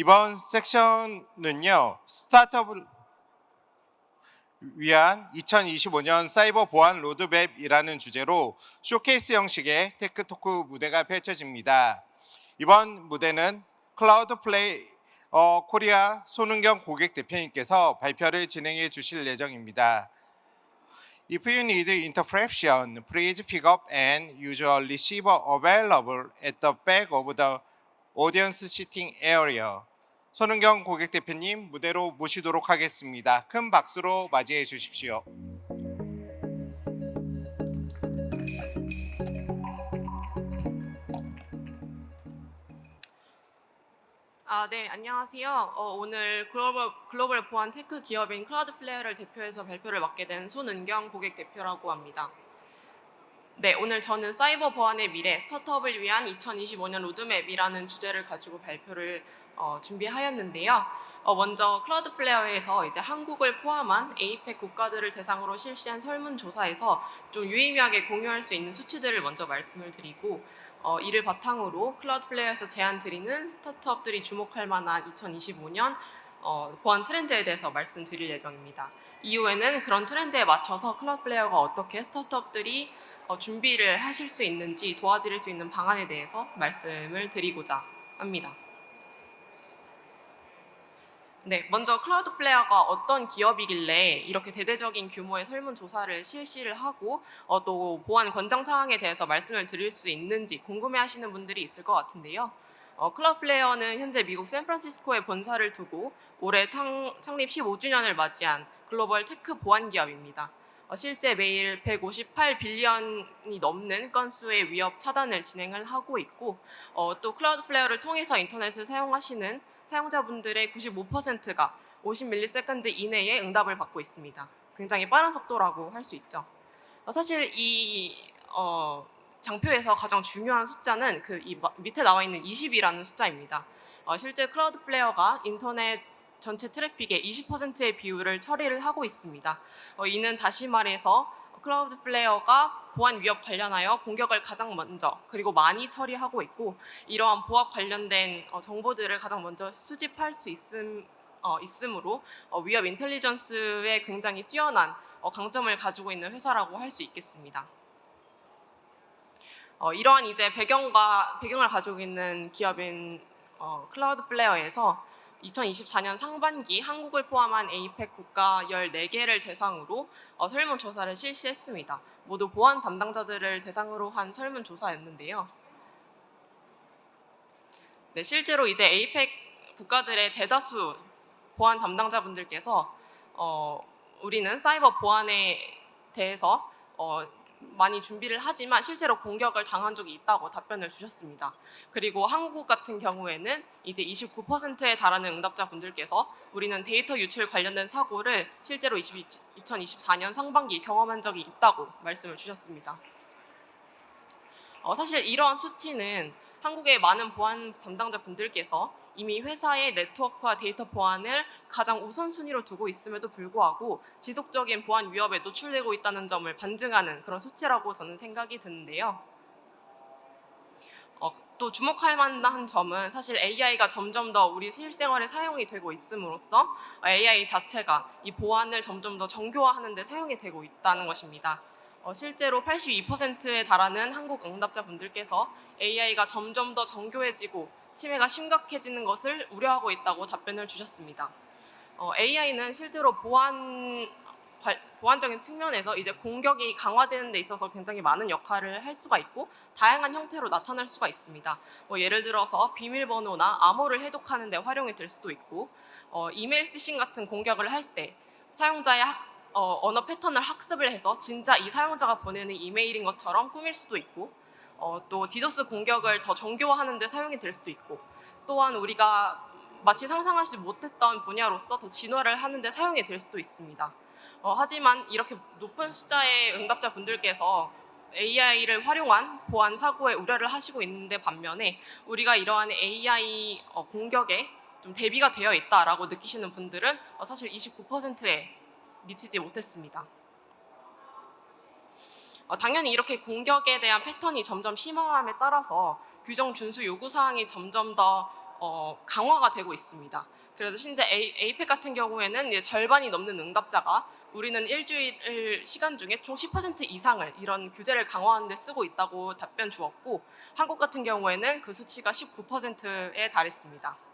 이번 섹션은요, 스타트업을 위한 2025년 사이버 보안 로드맵이라는 주제로 쇼케이스 형식의 테크 토크 무대가 펼쳐집니다. 이번 무대는 클라우드 플레이 어, 코리아 손은경 고객 대표님께서 발표를 진행해 주실 예정입니다. If you need interpretation, please pick up and use a receiver available at the back of the audience sitting area. 손은경 고객 대표님 무대로 모시도록 하겠습니다. 큰 박수로 맞이해 주십시오. 아, 네, 안녕하세요. 어, 오늘 글로벌, 글로벌 보안 테크 기업인 클라우드 플레어를 대표해서 발표를 맡게 된 손은경 고객 대표라고 합니다. 네, 오늘 저는 사이버 보안의 미래, 스타트업을 위한 2025년 로드맵이라는 주제를 가지고 발표를 어, 준비하였는데요. 어, 먼저 클라우드 플레어에서 이제 한국을 포함한 APEC 국가들을 대상으로 실시한 설문조사에서 좀 유의미하게 공유할 수 있는 수치들을 먼저 말씀을 드리고 어, 이를 바탕으로 클라우드 플레이어에서 제안 드리는 스타트업들이 주목할 만한 2025년 어, 보안 트렌드에 대해서 말씀드릴 예정입니다. 이후에는 그런 트렌드에 맞춰서 클라우드 플레이어가 어떻게 스타트업들이 어, 준비를 하실 수 있는지 도와드릴 수 있는 방안에 대해서 말씀을 드리고자 합니다. 네, 먼저 클라우드 플레어가 어떤 기업이길래 이렇게 대대적인 규모의 설문조사를 실시를 하고 어, 또 보안 권장 사항에 대해서 말씀을 드릴 수 있는지 궁금해하시는 분들이 있을 것 같은데요. 어, 클라우드 플레어는 현재 미국 샌프란시스코에 본사를 두고 올해 창, 창립 15주년을 맞이한 글로벌 테크 보안 기업입니다. 어, 실제 매일 158빌리언이 넘는 건수의 위협 차단을 진행을 하고 있고 어, 또 클라우드 플레어를 통해서 인터넷을 사용하시는 사용자분들의 95%가 50ms 이내에 응답을 받고 있습니다. 굉장히 빠른 속도라고 할 수 있죠. 어, 사실 이 어, 장표에서 가장 중요한 숫자는 그이 밑에 나와 있는 20이라는 숫자입니다. 어, 실제 클라우드 플레어가 인터넷 전체 트래픽의 20%의 비율을 처리를 하고 있습니다. 어, 이는 다시 말해서 클라우드 플레어가 보안 위협 관련하여 공격을 가장 먼저 그리고 많이 처리하고 있고 이러한 보안 관련된 어, 정보들을 가장 먼저 수집할 수 있음 어, 있으므로 어, 위협 인텔리전스에 굉장히 뛰어난 어, 강점을 가지고 있는 회사라고 할 수 있겠습니다. 어, 이러한 이제 배경과 배경을 가지고 있는 기업인 어, 클라우드 플레어에서 2024년 상반기 한국을 포함한 APEC 국가 14개를 대상으로 어, 설문조사를 실시했습니다. 모두 보안 담당자들을 대상으로 한 설문조사였는데요. 네, 실제로 이제 APEC 국가들의 대다수 보안 담당자분들께서 어, 우리는 사이버 보안에 대해서 어, 많이 준비를 하지만 실제로 공격을 당한 적이 있다고 답변을 주셨습니다. 그리고 한국 같은 경우에는 이제 29%에 달하는 응답자분들께서 우리는 데이터 유출 관련된 사고를 실제로 2024년 상반기 경험한 적이 있다고 말씀을 주셨습니다. 어, 사실 이러한 수치는 한국의 많은 보안 담당자 분들께서 이미 회사의 네트워크와 데이터 보안을 가장 우선순위로 두고 있음에도 불구하고 지속적인 보안 위협에 노출되고 있다는 점을 반증하는 그런 수치라고 저는 생각이 드는데요. 어, 또 주목할 만한 점은 사실 AI가 점점 더 우리 실생활에 사용이 되고 있음으로써 AI 자체가 이 보안을 점점 더 정교화하는 데 사용이 되고 있다는 것입니다. 어, 실제로 82%에 달하는 한국 응답자 분들께서 AI가 점점 더 정교해지고 침해가 심각해지는 것을 우려하고 있다고 답변을 주셨습니다. 어, AI는 실제로 보안 관- 보안적인 측면에서 이제 공격이 강화되는 데 있어서 굉장히 많은 역할을 할 수가 있고 다양한 형태로 나타날 수가 있습니다. 뭐 예를 들어서 비밀번호나 암호를 해독하는 데 활용이 될 수도 있고 어, 이메일 피싱 같은 공격을 할 때 사용자의 학, 어, 언어 패턴을 학습을 해서 진짜 이 사용자가 보내는 이메일인 것처럼 꾸밀 수도 있고 어, 또 디도스 공격을 더 정교화하는 데 사용이 될 수도 있고 또한 우리가 마치 상상하지 못했던 분야로서 더 진화를 하는 데 사용이 될 수도 있습니다. 어, 하지만 이렇게 높은 숫자의 응답자 분들께서 AI를 활용한 보안 사고에 우려를 하시고 있는데 반면에 우리가 이러한 AI 어, 공격에 좀 대비가 되어 있다라고 느끼시는 분들은 어, 사실 29%에 미치지 못했습니다. 어, 당연히 이렇게 공격에 대한 패턴이 점점 심화함에 따라서 규정 준수 요구 사항이 점점 더 어, 강화가 되고 있습니다. 그래서 A, APEC 같은 경우에는 이제 절반이 넘는 응답자가 우리는 일주일 시간 중에 총 10% 이상을 이런 규제를 강화하는 데 쓰고 있다고 답변 주었고 한국 같은 경우에는 그 수치가 19%에 달했습니다.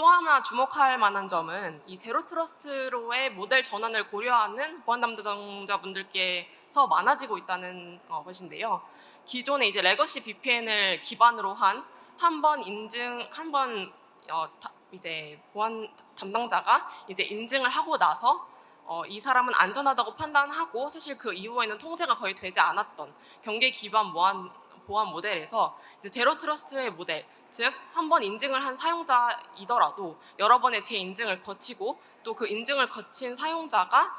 또 하나 주목할 만한 점은 이 제로 트러스트로의 모델 전환을 고려하는 보안 담당자분들께서 많아지고 있다는 어, 것인데요. 기존에 이제 레거시 VPN을 기반으로 한 한 번 인증 한번 어, 다- 이제 보안 담당자가 이제 인증을 하고 나서 어, 이 사람은 안전하다고 판단하고 사실 그 이후에는 통제가 거의 되지 않았던 경계 기반 보안 보안 모델에서 이제 제로 트러스트의 모델, 즉 한 번 인증을 한 사용자이더라도 여러 번의 재인증을 거치고 또 그 인증을 거친 사용자가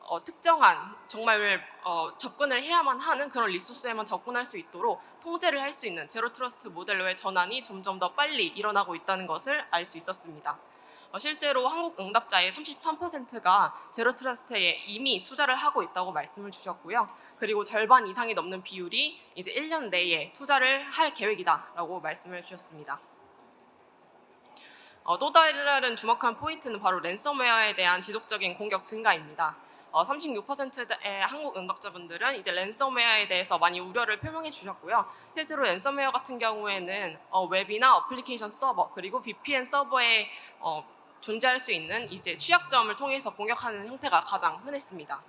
어, 특정한 정말 어, 접근을 해야만 하는 그런 리소스에만 접근할 수 있도록 통제를 할 수 있는 제로 트러스트 모델로의 전환이 점점 더 빨리 일어나고 있다는 것을 알 수 있었습니다. 어, 실제로 한국 응답자의 33%가 제로 트러스트에 이미 투자를 하고 있다고 말씀을 주셨고요. 그리고 절반 이상이 넘는 비율이 이제 1년 내에 투자를 할 계획이다라고 말씀을 주셨습니다. 어, 또 다른 주목한 포인트는 바로 랜섬웨어에 대한 지속적인 공격 증가입니다. 어, 36%의 한국 응답자분들은 이제 랜섬웨어에 대해서 많이 우려를 표명해 주셨고요. 실제로 랜섬웨어 같은 경우에는 어, 웹이나 어플리케이션 서버 그리고 VPN 서버에 어, 존재할 수 있는 이제 취약점을 통해서 공격하는 형태가 가장 흔했습니다.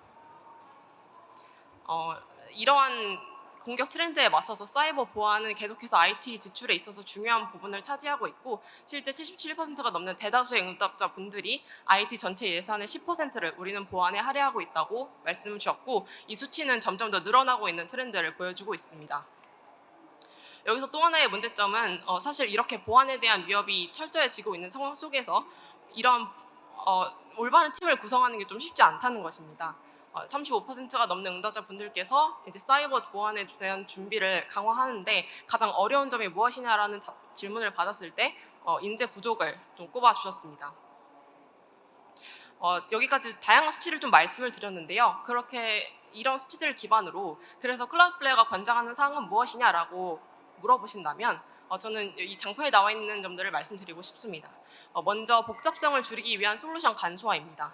어, 이러한 공격 트렌드에 맞서서 사이버 보안은 계속해서 IT 지출에 있어서 중요한 부분을 차지하고 있고 실제 77%가 넘는 대다수의 응답자 분들이 IT 전체 예산의 10%를 우리는 보안에 할애하고 있다고 말씀을 주셨고 이 수치는 점점 더 늘어나고 있는 트렌드를 보여주고 있습니다. 여기서 또 하나의 문제점은 어, 사실 이렇게 보안에 대한 위협이 철저해지고 있는 상황 속에서 이런 어, 올바른 팀을 구성하는 게 좀 쉽지 않다는 것입니다. 어, 35%가 넘는 응답자 분들께서 이제 사이버 보안에 대한 준비를 강화하는데 가장 어려운 점이 무엇이냐라는 답- 질문을 받았을 때 어, 인재 부족을 좀 꼽아 주셨습니다. 어, 여기까지 다양한 수치를 좀 말씀을 드렸는데요. 그렇게 이런 수치들을 기반으로 그래서 클라우드 플레어가 권장하는 사항은 무엇이냐라고 물어보신다면 어, 저는 이 장표에 나와 있는 점들을 말씀드리고 싶습니다. 어, 먼저 복잡성을 줄이기 위한 솔루션 간소화입니다.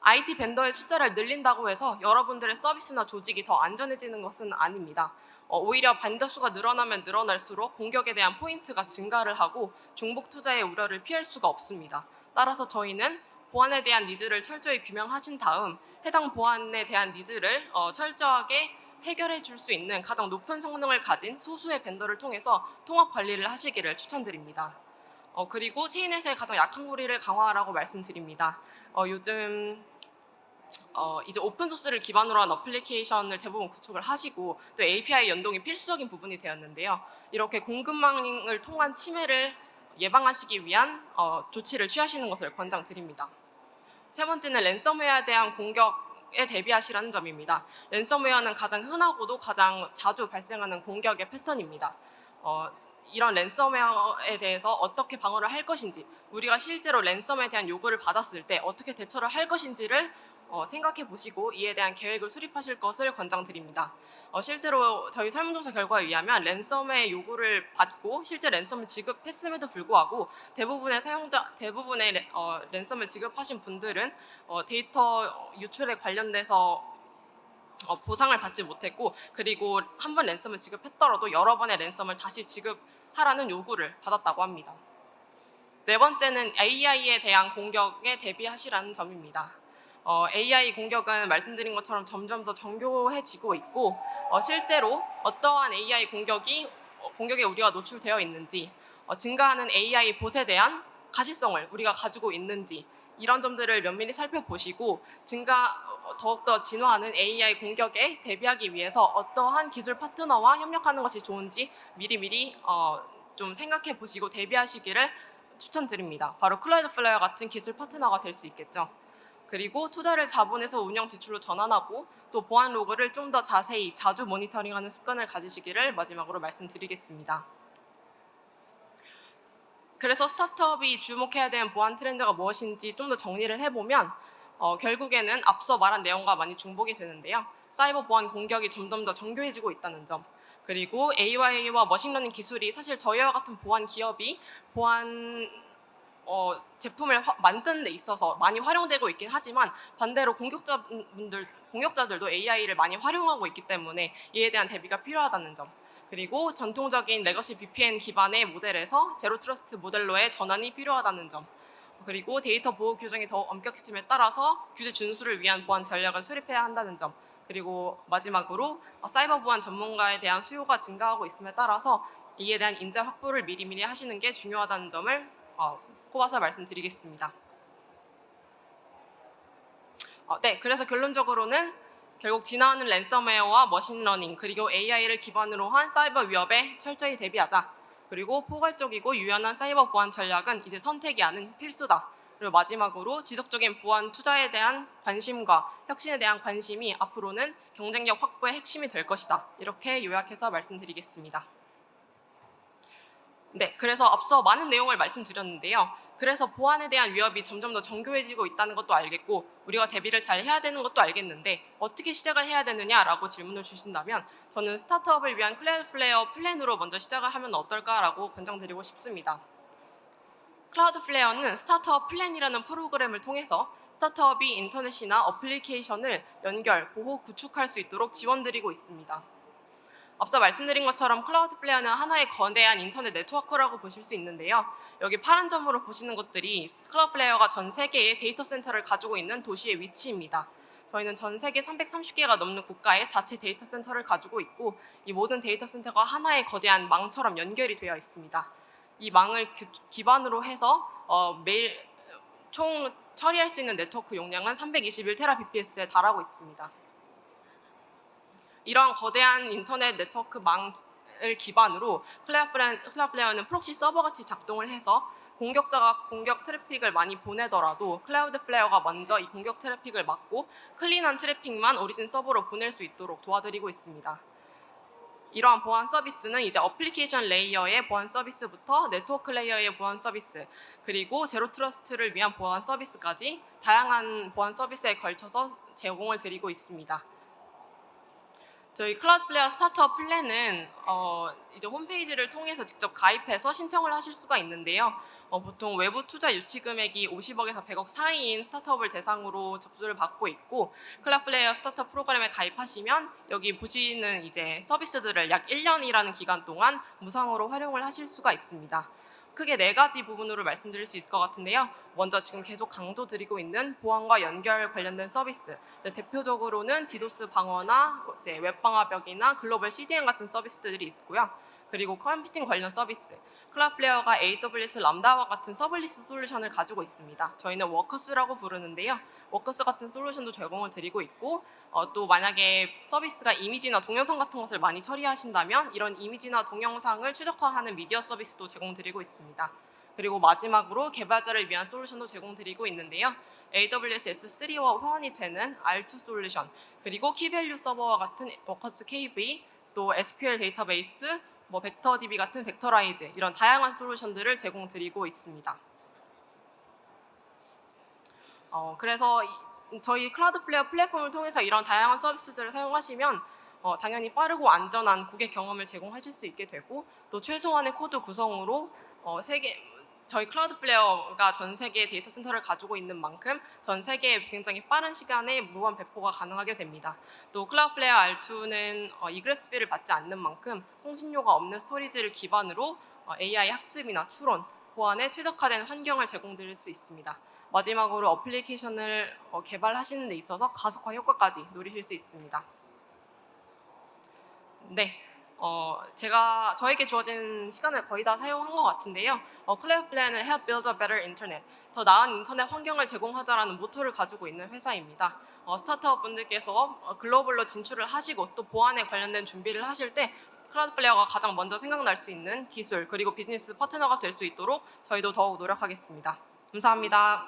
IT 벤더의 숫자를 늘린다고 해서 여러분들의 서비스나 조직이 더 안전해지는 것은 아닙니다. 어, 오히려 벤더 수가 늘어나면 늘어날수록 공격에 대한 포인트가 증가를 하고 중복 투자의 우려를 피할 수가 없습니다. 따라서 저희는 보안에 대한 니즈를 철저히 규명하신 다음 해당 보안에 대한 니즈를 어, 철저하게 해결해 줄 수 있는 가장 높은 성능을 가진 소수의 벤더를 통해서 통합 관리를 하시기를 추천드립니다. 어, 그리고 TNS의 가장 약한 고리를 강화하라고 말씀드립니다. 어, 요즘 어, 이제 오픈 소스를 기반으로 한 어플리케이션을 대부분 구축을 하시고 또 API 연동이 필수적인 부분이 되었는데요. 이렇게 공급망을 통한 침해를 예방하시기 위한 어, 조치를 취하시는 것을 권장드립니다. 세 번째는 랜섬웨어에 대한 공격 에 대비하시라는 점입니다. 랜섬웨어는 가장 흔하고도 가장 자주 발생하는 공격의 패턴입니다. 어, 이런 랜섬웨어에 대해서 어떻게 방어를 할 것인지, 우리가 실제로 랜섬에 대한 요구를 받았을 때 어떻게 대처를 할 것인지를 어, 생각해 보시고 이에 대한 계획을 수립하실 것을 권장드립니다. 어, 실제로 저희 설문조사 결과에 의하면 랜섬의 요구를 받고 실제 랜섬을 지급했음에도 불구하고 대부분의 사용자 대부분의 랜- 어, 랜섬을 지급하신 분들은 어, 데이터 유출에 관련돼서 어, 보상을 받지 못했고 그리고 한 번 랜섬을 지급했더라도 여러 번의 랜섬을 다시 지급하라는 요구를 받았다고 합니다. 네 번째는 AI에 대한 공격에 대비하시라는 점입니다. 어, AI 공격은 말씀드린 것처럼 점점 더 정교해지고 있고 어, 실제로 어떠한 AI 공격이 어, 공격에 우리가 노출되어 있는지 어, 증가하는 AI 봇에 대한 가시성을 우리가 가지고 있는지 이런 점들을 면밀히 살펴보시고 증가 어, 더욱더 진화하는 AI 공격에 대비하기 위해서 어떠한 기술 파트너와 협력하는 것이 좋은지 미리미리 어, 좀 생각해 보시고 대비하시기를 추천드립니다. 바로 클라우드 플레이어 같은 기술 파트너가 될 수 있겠죠. 그리고 투자를 자본에서 운영 지출로 전환하고 또 보안 로그를 좀 더 자세히 자주 모니터링하는 습관을 가지시기를 마지막으로 말씀드리겠습니다. 그래서 스타트업이 주목해야 되는 보안 트렌드가 무엇인지 좀 더 정리를 해보면 어, 결국에는 앞서 말한 내용과 많이 중복이 되는데요. 사이버 보안 공격이 점점 더 정교해지고 있다는 점, 그리고 AI와 머신러닝 기술이 사실 저희와 같은 보안 기업이 보안 어, 제품을 화- 만드는 데 있어서 많이 활용되고 있긴 하지만 반대로 공격자분들 공격자들도 AI를 많이 활용하고 있기 때문에 이에 대한 대비가 필요하다는 점. 그리고 전통적인 레거시 VPN 기반의 모델에서 제로 트러스트 모델로의 전환이 필요하다는 점. 그리고 데이터 보호 규정이 더욱 엄격해짐에 따라서 규제 준수를 위한 보안 전략을 수립해야 한다는 점. 그리고 마지막으로 어, 사이버 보안 전문가에 대한 수요가 증가하고 있음에 따라서 이에 대한 인재 확보를 미리미리 하시는 게 중요하다는 점을 어, 꼽아서 말씀드리겠습니다. 어, 네, 그래서 결론적으로는 결국 진화하는 랜섬웨어와 머신러닝 그리고 AI를 기반으로 한 사이버 위협에 철저히 대비하자. 그리고 포괄적이고 유연한 사이버 보안 전략은 이제 선택이 아닌 필수다. 그리고 마지막으로 지속적인 보안 투자에 대한 관심과 혁신에 대한 관심이 앞으로는 경쟁력 확보의 핵심이 될 것이다. 이렇게 요약해서 말씀드리겠습니다. 네, 그래서 앞서 많은 내용을 말씀드렸는데요. 그래서 보안에 대한 위협이 점점 더 정교해지고 있다는 것도 알겠고 우리가 대비를 잘 해야 되는 것도 알겠는데 어떻게 시작을 해야 되느냐라고 질문을 주신다면 저는 스타트업을 위한 클라우드 플레이어 플랜으로 먼저 시작을 하면 어떨까라고 권장드리고 싶습니다. 클라우드 플레이어는 스타트업 플랜이라는 프로그램을 통해서 스타트업이 인터넷이나 어플리케이션을 연결, 보호, 구축할 수 있도록 지원드리고 있습니다. 앞서 말씀드린 것처럼 클라우드 플레이어는 하나의 거대한 인터넷 네트워크라고 보실 수 있는데요. 여기 파란 점으로 보시는 것들이 클라우드 플레이어가 전 세계의 데이터 센터를 가지고 있는 도시의 위치입니다. 저희는 전 세계 330개가 넘는 국가의 자체 데이터 센터를 가지고 있고 이 모든 데이터 센터가 하나의 거대한 망처럼 연결이 되어 있습니다. 이 망을 기- 기반으로 해서 어, 매일 총 처리할 수 있는 네트워크 용량은 321 테라bps에 달하고 있습니다. 이러한 거대한 인터넷 네트워크 망을 기반으로 클라우드플레이어는 프록시 서버 같이 작동을 해서 공격자가 공격 트래픽을 많이 보내더라도 클라우드 플레이어가 먼저 이 공격 트래픽을 막고 클린한 트래픽만 오리진 서버로 보낼 수 있도록 도와드리고 있습니다. 이러한 보안 서비스는 이제 어플리케이션 레이어의 보안 서비스부터 네트워크 레이어의 보안 서비스 그리고 제로 트러스트를 위한 보안 서비스까지 다양한 보안 서비스에 걸쳐서 제공을 드리고 있습니다. 저희 클라우드 플레이어 스타트업 플랜은 어, 이제 홈페이지를 통해서 직접 가입해서 신청을 하실 수가 있는데요. 어, 보통 외부 투자 유치 금액이 50억에서 100억 사이인 스타트업을 대상으로 접수를 받고 있고 클라우드 플레이어 스타트업 프로그램에 가입하시면 여기 보시는 이제 서비스들을 약 1년이라는 기간 동안 무상으로 활용을 하실 수가 있습니다. 크게 네 가지 부분으로 말씀드릴 수 있을 것 같은데요. 먼저 지금 계속 강조 드리고 있는 보안과 연결 관련된 서비스. 대표적으로는 디도스 방어나 웹방화벽이나 글로벌 CDN 같은 서비스들이 있고요. 그리고 컴퓨팅 관련 서비스. 클라우드 플레이어가 AWS 람다와 같은 서블리스 솔루션을 가지고 있습니다. 저희는 워커스라고 부르는데요. 워커스 같은 솔루션도 제공을 드리고 있고 어, 또 만약에 서비스가 이미지나 동영상 같은 것을 많이 처리하신다면 이런 이미지나 동영상을 최적화하는 미디어 서비스도 제공드리고 있습니다. 그리고 마지막으로 개발자를 위한 솔루션도 제공드리고 있는데요. AWS S3와 호환이 되는 R2 솔루션, 그리고 키밸류 서버와 같은 워커스 KV, 또 SQL 데이터베이스, 뭐 벡터DB 같은 벡터라이즈 이런 다양한 솔루션들을 제공드리고 있습니다. 어, 그래서 이- 저희 클라우드 플레이어 플랫폼을 통해서 이런 다양한 서비스들을 사용하시면 어, 당연히 빠르고 안전한 고객 경험을 제공하실 수 있게 되고 또 최소한의 코드 구성으로 어, 세계 저희 클라우드 플레이어가 전 세계 데이터 센터를 가지고 있는 만큼 전 세계에 굉장히 빠른 시간에 무한 배포가 가능하게 됩니다. 또 클라우드 플레이어 R2는 어, 이그레스 피를 받지 않는 만큼 통신료가 없는 스토리지를 기반으로 어, AI 학습이나 추론, 보안에 최적화된 환경을 제공드릴 수 있습니다. 마지막으로 어플리케이션을 어, 개발하시는 데 있어서 가속화 효과까지 누리실 수 있습니다. 네, 어, 제가 저에게 주어진 시간을 거의 다 사용한 것 같은데요. 어, 클레어 플랜은 Help Build a Better Internet, 더 나은 인터넷 환경을 제공하자라는 모토를 가지고 있는 회사입니다. 어, 스타트업 분들께서 어, 글로벌로 진출을 하시고 또 보안에 관련된 준비를 하실 때 클라우드 플레이어가 가장 먼저 생각날 수 있는 기술 그리고 비즈니스 파트너가 될 수 있도록 저희도 더욱 노력하겠습니다. 감사합니다.